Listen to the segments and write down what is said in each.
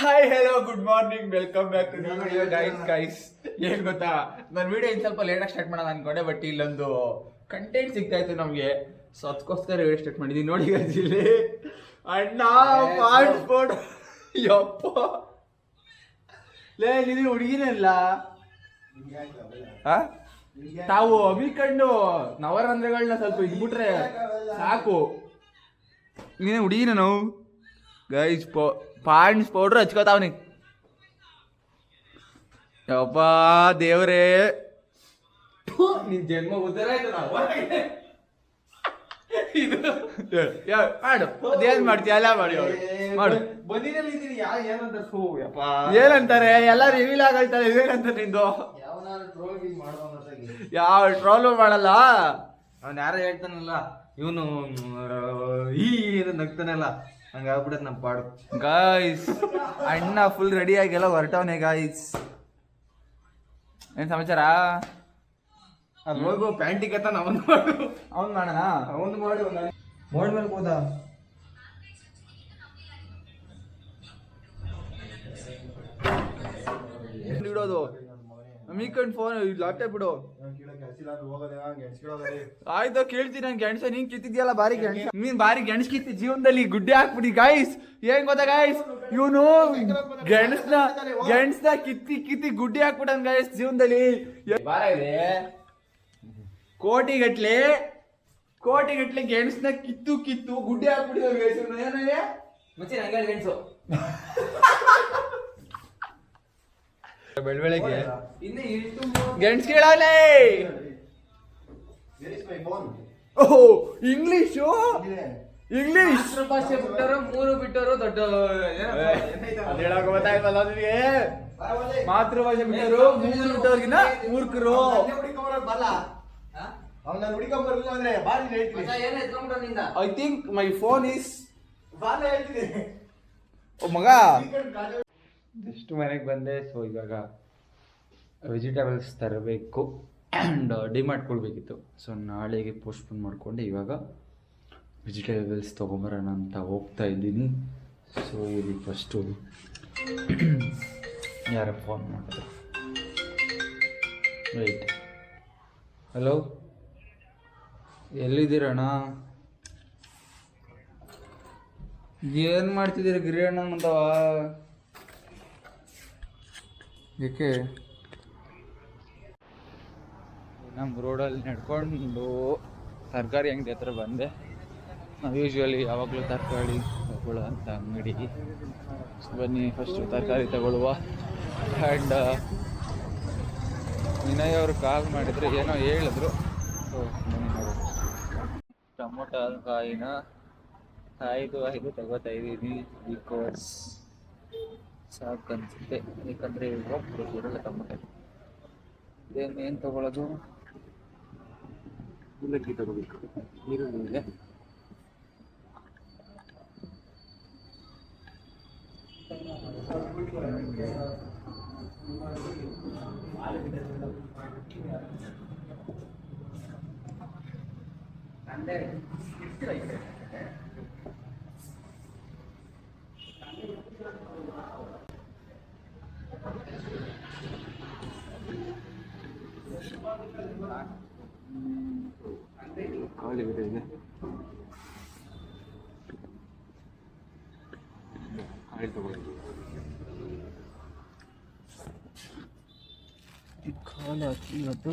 Hi hello good morning welcome back to video guys guys ಏನ್ ಗೊತ್ತಾ? ನನ್ನ video in ಸ್ವಲ್ಪ ಲೇಟಾಗಿ ಸ್ಟಾರ್ಟ್ ಮಾಡೋಣ ಅನ್ಕೊಂಡೆ ಬಟ್ ಇಲ್ಲೊಂದು ಕಂಟೆಂಟ್ ಸಿಗ್ತಾ ಇತ್ತು ನಮಗೆ. ಸೊ ಅದಕ್ಕೋಸ್ಕರ ವಿಡಿಯೋ ಸ್ಟಾರ್ಟ್ ಮಾಡಿದ್ದೀನಿ ನೋಡಿ ಗೈಸ್ ಇಲ್ಲಿ. ಅಣ್ಣ ಪಾಸ್ಪೋರ್ಟ್ ಯಪ್ಪ. ಲೇ ನೀನು ಹುಡುಗಿನಲ್ಲ? ತಾವು ಅಭಿಕಂಡು ನವರಂಧ್ರಗಳನ್ನ ಸ್ವಲ್ಪ ಇದ್ಬಿಟ್ರೆ ಸಾಕು. ನೀನೇ ಹುಡುಗಿನ ನಾವು ಗೈಸ್ ಪಾಂಡ್ಸ್ ಪೌಡ್ರ್ ಹಚ್ಕೋತಾವ್ನಿ ಯಪ್ಪ ದೇವ್ರೇ. ನಿನ್ ಜನ್ಮ ಉದ್ದಾರ ಅದೇನ್ ಮಾಡ್ತೀಯ? ಎಲ್ಲ ಮಾಡಿ. ಮಾಡು. ಏನಂತಾರೆ? ಎಲ್ಲ ರಿವೀಲ್ ಆಗೈತಾರೆ ಇದೇನಂತ ನಿಂದು? ಯಾವ ಟ್ರೋಲು ಮಾಡಲ್ಲ? ಅವ್ನು ಯಾರೋ ಹೇಳ್ತಾನಲ್ಲ ಇವನು ಈ ಏನು ನಗ್ತಾನಲ್ಲ ಹಂಗ ಆಗ್ಬಿಡತ್ ನಮ್ಮ ಪಾಡು. ಗಾಯ್ಸ್ ಅಣ್ಣ ಫುಲ್ ರೆಡಿ ಆಗಿಲ್ಲ ಹೊರಟವನೆ ಗಾಯ್ಸ್ ಏನ್ ಸಮಾಚಾರ? ಅಲ್ಲಿ ಹೋಗು ಪ್ಯಾಂಟಿಗೆ ತಾನ ಅವನ್ ಮಾಡು. ಅವನ್ ಮಾಡೋಣ? ಅವನು ಮಾಡು ಮೋಡ್ ಮೇಲೆ ಹೋದ ಇಡೋದು? ಮೀಕಂಡ್ ಫೋನ್ ಲ್ಯಾಪ್ಟಾಪ್ ಬಿಡು. ಆಯ್ತು ಕೇಳ್ತೀನಿ ನನ್ ಗೆಣಸ ನೀನ್ ಕಿತ್ತಿದ್ಯಲ್ಲ ಬಾರಿ ಗೆಣಸ. ನೀನ್ ಬಾರಿ ಗೆಣಸ್ ಕಿತ್ತಿ ಜೀವನದಲ್ಲಿ ಗುಡ್ಡೆ ಹಾಕ್ಬಿಡಿ ಗಾಯ್ಸ್ ಏನ್ ಗೊತ್ತಾ ಗಾಯ್ಸ್ ಇವನು ಗೆಣಸ್ನ ಗೆಣಸ್ನ ಕಿತ್ತಿ ಕಿತ್ತಿ ಗುಡ್ಡೆ ಹಾಕ್ಬಿಟ್ಟನ್ ಗಾಯ್ಸ್ ಜೀವನದಲ್ಲಿ. ಕೋಟಿ ಗಟ್ಲೆ ಕೋಟಿ ಗಟ್ಲೆ ಗೆಣಸ್ನ ಕಿತ್ತು ಕಿತ್ತು ಗುಡ್ಡೆ ಹಾಕ್ಬಿಟ್ಟಿದ್ದಾರೆ ಗಾಯ್ಸ್ ಏನೇ ಮುಚ್ಚಿ ನಂಗೆ ಗೆಣಸು. ಬೆಳಬೆಳಗ್ಗೆ. ಇನ್ನು ಇಟ್ಟು ಗೆಣಸ್ ಕೇಳಲೇ ಓಹೋ ಇಂಗ್ಲಿಷು ಇಂಗ್ಲಿಷ್ ಭಾಷೆ ಬಿಟ್ಟರು ಮೂರು ಬಿಟ್ಟರು ದೊಡ್ಡ ಹೇಳಕ್ ಗೊತ್ತಾಯ್ತಲ್ಲ ನಿನಗೆ. ಮಾತೃಭಾಷೆ ಬಿಟ್ಟರು ಮೂರು ಬಿಟ್ಟವ್ರಿಗಿನ ಮೂರ್ಖರು. I think my phone is ಮಗ. ಜಸ್ಟ್ ಮನೆಗೆ ಬಂದೆ ಸೊ ಇವಾಗ ವೆಜಿಟೇಬಲ್ಸ್ ತರಬೇಕು ಆ್ಯಂಡ್ ಡಿಮಾರ್ಟ್ ಮಾಡ್ಕೊಳ್ಬೇಕಿತ್ತು ಸೊ ನಾಳೆಗೆ ಪೋಸ್ಟ್ಪೋನ್ ಮಾಡಿಕೊಂಡು, ಇವಾಗ ವೆಜಿಟೇಬಲ್ಸ್ ತೊಗೊಂಬರೋಣ ಅಂತ ಹೋಗ್ತಾ ಇದ್ದೀನಿ. ಸೊ ಇಲ್ಲಿ ಫಸ್ಟು ಯಾರ ಫೋನ್ ಮಾಡಿದ್ರು ರೈಟ್ ಹಲೋ ಎಲ್ಲಿದ್ದೀರಣ್ಣ? ಏನು ಮಾಡ್ತಿದ್ದೀರಿ ಗಿರಿಯಣ್ಣ ಅಂತವ ಏಕೆ? ನಮ್ಮ ರೋಡಲ್ಲಿ ನಡ್ಕೊಂಡು ತರಕಾರಿ ಅಂಗಡಿ ಹತ್ರ ಬಂದೆ. ನಾವು ಯೂಶ್ವಲಿ ಯಾವಾಗಲೂ ತರಕಾರಿ ತಗೊಳ್ಳೋ ಅಂತ ಅಂಗಡಿ. ಬನ್ನಿ ಫಸ್ಟು ತರಕಾರಿ ತಗೊಳ್ಳುವ. ಆ್ಯಂಡ್ ವಿನಯ್ ಅವರು ಕಾಲ್ ಮಾಡಿದರೆ ಏನೋ ಹೇಳಿದ್ರು. ಟೊಮೊಟೊ ಕಾಯಿನ ಐದು ಐದು ತಗೋತಾ ಇದ್ದೀನಿ ಬಿಕಾಸ್ ಸಾಕು ಅನ್ಸುತ್ತೆ ಯಾಕಂದರೆ ಇರಲ್ಲ ಟೊಮೊಟೊ ಇದೇನು ಏನು ತಗೊಳ್ಳೋದು ಮುಲ್ಲಕ್ಕಿ ತಗೋಬೇಕು. ಈರುಳ್ಳಿ ಇದೆ ಇದೆ ಇದೆ ಆಯಿಲ್ ತಗೊಳ್ಳಿ ಖಾಲಿ ಹಾಕಿ ಇವತ್ತು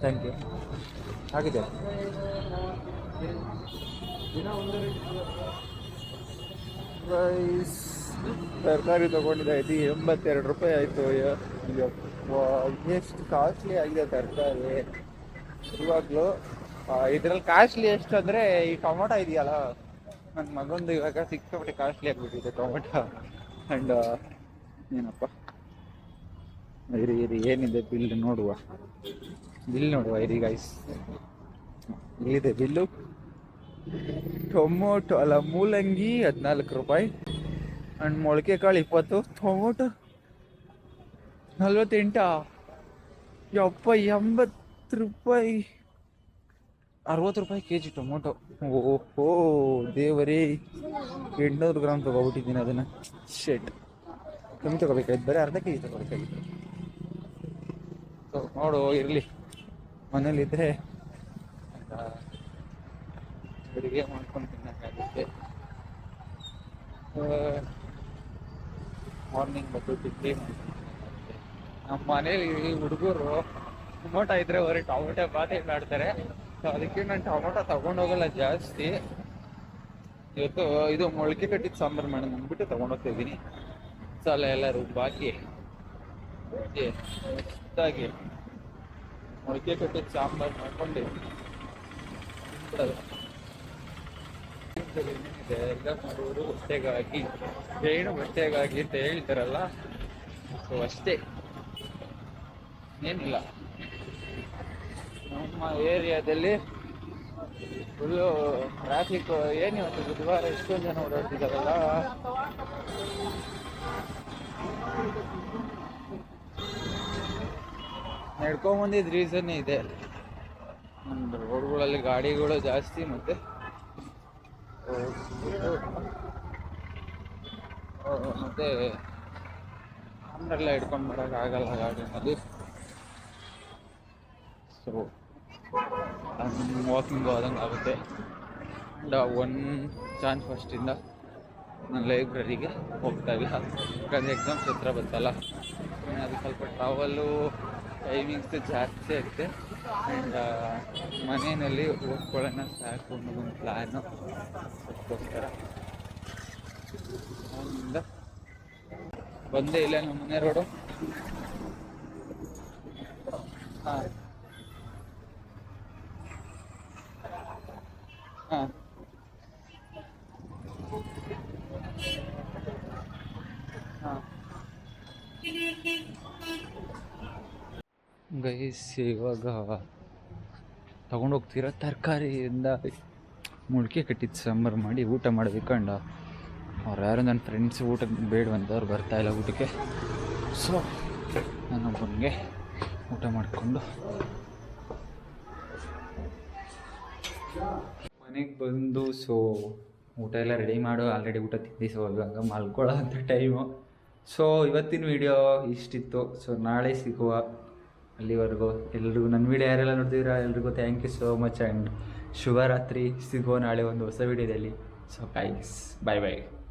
ಥ್ಯಾಂಕ್ ಯು ಆಗಿದೆ ರೈಸ್ ತರಕಾರಿ ತಗೊಂಡಿದ್ದಾಯ್ತು ಎಂಬತ್ತೆರಡು ರೂಪಾಯಿ ಆಯಿತು. ಎಷ್ಟು ಕಾಸ್ಟ್ಲಿ ಆಗಿದೆ ತರಕಾರಿ. ಇವಾಗಲೂ ಇದರಲ್ಲಿ ಕಾಸ್ಟ್ಲಿ ಎಷ್ಟು ಅಂದರೆ ಈ ಟೊಮೊಟೊ ಇದೆಯಲ್ಲ ನನ್ನ ಮಗಂದು ಇವಾಗ ಸಿಕ್ಕಾಪಟ್ಟೆ ಕಾಸ್ಟ್ಲಿ ಆಗಿಬಿಟ್ಟಿದೆ ಟೊಮೊಟೊ. ಆ್ಯಂಡ್ ಏನಪ್ಪ? ಇರಿ ಇರಿ, ಏನಿದೆ ಬಿಲ್ ನೋಡುವ. ಬಿಲ್ ನೋಡುವ, ಇರಿ ಗೈಸ್ ಇಲ್ಲಿದೆ ಬಿಲ್ಲು. ಟೊಮೊಟೊ, ಅಲ್ಲ, ಮೂಲಂಗಿ ಹದಿನಾಲ್ಕು ರೂಪಾಯಿ. ಆ್ಯಂಡ್ ಮೊಳಕೆ ಕಾಳು ಇಪ್ಪತ್ತು. ಟೊಮೊಟೊ ನಲ್ವತ್ತೆಂಟಾ? ಯಪ್ಪ, ಎಂಬತ್ತು ರೂಪಾಯಿ. ಅರವತ್ತು ರೂಪಾಯಿ ಕೆ ಜಿ ಟೊಮೊಟೊ. ಓಹೋ, ದೇವರೇ. ಎಂಟುನೂರು ಗ್ರಾಮ್ ತೊಗೊಬಿಟ್ಟಿದ್ದೀನಿ ಅದನ್ನು. ಶೆಟ್ ಕಮ್ಮಿ ತಗೋಬೇಕಾಯ್ತು. ಬರೀ ಅರ್ಧ ಕೆ ಜಿ ತಗೋಬೇಕಾಗಿತ್ತು. ಸೊ ನೋಡು, ಇರಲಿ. ಮನೇಲಿದ್ದರೆ ಅಡುಗೆ ಮಾಡ್ಕೊಂಡು ತಿನ್ನೋಕ್ಕಾಗುತ್ತೆ ಮಾರ್ನಿಂಗ್ ಮತ್ತು ತಿಂಡಿ ಮಾಡ್ಕೊಂಡು ನಮ್ಮ ಮನೇಲಿ ಹುಡುಗರು ಟೊಮೊಟೊ ಇದ್ರೆ ಬರೀ ಟೊಮೊಟೊ ಬಾತೆ ಮಾಡ್ತಾರೆ? ಸೊ ಅದಕ್ಕೆ ನಾನು ಟೊಮೊಟೊ ತಗೊಂಡೋಗಲ್ಲ ಜಾಸ್ತಿ. ಇವತ್ತು, ಇದು ಮೊಳಕೆ ಕಟ್ಟಿದ ಸಾಂಬಾರು ಮಾಡೋಣ ಅಂದ್ಬಿಟ್ಟು ತಗೊಂಡೋಗ್ತಾ ಇದ್ದೀನಿ. ಮಸಾಲೆ ಎಲ್ಲ ರುಬ್ಬಾಕಿ ಮಸ್ತಾಗಿ ಮೊಳಕೆ ಕಟ್ಟಿದ ಸಾಂಬಾರು ಮಾಡ್ಕೊಂಡು. ಎಲ್ಲ ಹೊಟ್ಟೆಗಾಗಿ ಏನು ಹೊಟ್ಟೆಗಾಗಿ ಅಂತ ಹೇಳ್ತಾರಲ್ಲ? ಸೊ ಅಷ್ಟೇ. ಏನಿಲ್ಲ. ಏರಿಯಾದಲ್ಲಿ ಫುಲ್ಲು ಟ್ರಾಫಿಕ್ ಏನು ಇವತ್ತು ಬುಧವಾರ ಎಷ್ಟೊಂದು ಜನ ಓಡಾಡ್ತಿದ್ದಾರಲ್ಲ ನಡ್ಕೊಂಬಂದಿದ್ದು ರೀಸನ್ ಇದೆ. ರೋಡ್ಗಳಲ್ಲಿ ಗಾಡಿಗಳು ಜಾಸ್ತಿ ಮತ್ತೆ ಮತ್ತೆ ಅಂಬ್ರೆಲ್ಲ ಹಿಡ್ಕೊಂಡು ಬರೋಕ್ಕಾಗಲ್ಲ ಗಾಡಿನಲ್ಲಿ ಸೊ ವಾಕಿಂಗ್ ಆದಂಗೆ ಆಗುತ್ತೆ ಆ್ಯಂಡ್ ಒನ್ ಚಾನ್ಸ್ ಫಸ್ಟಿಂದ ನಾನು ಲೈಬ್ರರಿಗೆ ಹೋಗ್ತಾ ಇಲ್ಲ ಯಾಕಂದರೆ ಎಕ್ಸಾಮ್ಸ್ ಹತ್ರ ಬರ್ತಲ್ಲ ಅದು ಸ್ವಲ್ಪ ಟ್ರಾವಲು ಟೈಮಿಂಗ್ಸ್ ಜಾಸ್ತಿ ಆಗುತ್ತೆ ಆ್ಯಂಡ್ ಮನೆಯಲ್ಲಿ ಓದ್ಕೊಳ್ಳೋಣ ಸಾಕು ಒಂದು ಪ್ಲ್ಯಾನು ಅದಕ್ಕೋಸ್ಕರ ಅವನಿಂದ ಬಂದೇ ಇಲ್ಲ ನಮ್ಮ ಮನೆ ರೋಡು ಹಾಂ. ಗೈಸ್, ಇವಾಗ ತಗೊಂಡೋಗ್ತಿರೋ ತರಕಾರಿಯಿಂದ ಮುಳ್ಕೆ ಕಟ್ಟಿದ್ದು ಸಾಂಬಾರು ಮಾಡಿ ಊಟ ಮಾಡಬೇಕಂಡ ಅವ್ರು ಯಾರು ನನ್ನ ಫ್ರೆಂಡ್ಸ್ ಊಟ ಬೇಡವಂತ ಅವ್ರು ಬರ್ತಾ ಇಲ್ಲ ಊಟಕ್ಕೆ. ಸೊ ನಾನೊಬ್ಬನಿಗೆ ಊಟ ಮಾಡಿಕೊಂಡು ಮನೆಗೆ ಬಂದು ಸೊ ಊಟ ಎಲ್ಲ ರೆಡಿ ಮಾಡು ಆಲ್ರೆಡಿ ಊಟ ತಿಂದಿ ಸೊ ಇವಾಗ ಮಲ್ಕೊಳ್ಳೋ ಟೈಮು ಸೊ ಇವತ್ತಿನ ವಿಡಿಯೋ ಇಷ್ಟಿತ್ತು. ಸೊ ನಾಳೆ ಸಿಗುವ ಅಲ್ಲಿವರೆಗೂ. ಎಲ್ರಿಗೂ ನನ್ನ ವಿಡಿಯೋ ಯಾರೆಲ್ಲ ನೋಡ್ತಿದ್ದೀರಾ, ಎಲ್ರಿಗೂ thank you so much and ಶುಭರಾತ್ರಿ. ಸಿಗುವ ನಾಳೆ ಒಂದು ಹೊಸ ವಿಡಿಯೋದಲ್ಲಿ ಸೊ ಗೈಸ್ ಬಾಯ್ ಬಾಯ್